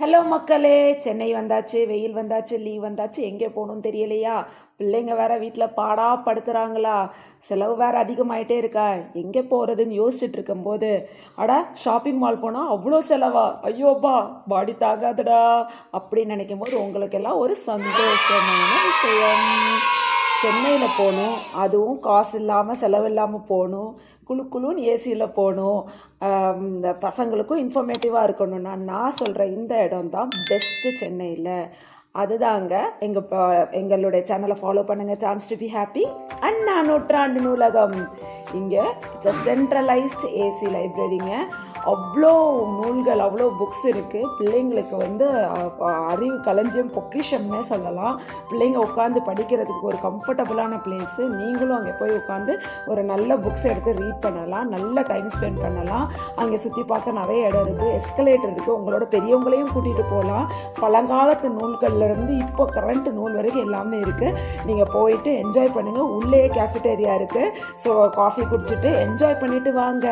Hello மக்களே. சென்னை வந்தாச்சு வெயில் வந்தாச்சு லீவ் வந்தாச்சு எங்கே போகணும்னு தெரியலையா? பிள்ளைங்க வேற வீட்டில் பாடா படுத்துறாங்களா? செலவு வேற அதிகமாயிட்டே இருக்கா? எங்கே போகிறதுன்னு யோசிச்சுட்டு இருக்கும்போது அட ஷாப்பிங் மால் போனால் அவ்வளோ செலவா? ஐயோப்பா பாடி தாகாதுடா. அப்படின்னு நினைக்கும் போது உங்களுக்கெல்லாம் ஒரு சந்தோஷமான விஷயம். சென்னையில் போகணும். அதுவும் காசு இல்லாமல் செலவு இல்லாமல் போகணும். குளு குளுன்னு ஏசியில் போகணும். இந்த பசங்களுக்கும் இன்ஃபர்மேட்டிவாக இருக்கணும்னா நான் சொல்கிற இந்த இடம் தான் பெஸ்ட்டு சென்னையில். அதுதாங்க எங்கள் எங்களுடைய சேனலை ஃபாலோ பண்ணுங்கள் chance to be happy and நான் நூற்றாண்டு நூலகம். இங்கே இட்ஸ் அ சென்ட்ரலைஸ்ட் ஏசி லைப்ரரிங்க அவ்வளோ நூல்கள் அவ்வளோ புக்ஸ் இருக்குது பிள்ளைங்களுக்கு வந்து அறிவு களஞ்சியம் பொக்கிஷம்னே சொல்லலாம். பிள்ளைங்க உட்காந்து படிக்கிறதுக்கு ஒரு கம்ஃபர்டபுளான பிளேஸு நீங்களும் அங்கே போய் உட்காந்து ஒரு நல்ல புக்ஸ் எடுத்து ரீட் பண்ணலாம். நல்ல டைம் ஸ்பெண்ட் பண்ணலாம். அங்கே சுற்றி பார்க்க நிறைய இடம் இருக்குது எஸ்கலேட்டர் இருக்குது உங்களோட பெரியவங்களையும் கூட்டிகிட்டு போகலாம். பழங்காலத்து நூல்கள்ல இருந்து இப்போ கரண்ட் நூல் வரைக்கும் எல்லாமே இருக்குது நீங்கள் போயிட்டு என்ஜாய் பண்ணுங்கள் உள்ளேயே கேஃபிட்டேரியா இருக்குது ஸோ காஃபி குடிச்சிட்டு என்ஜாய் பண்ணிட்டு வாங்க.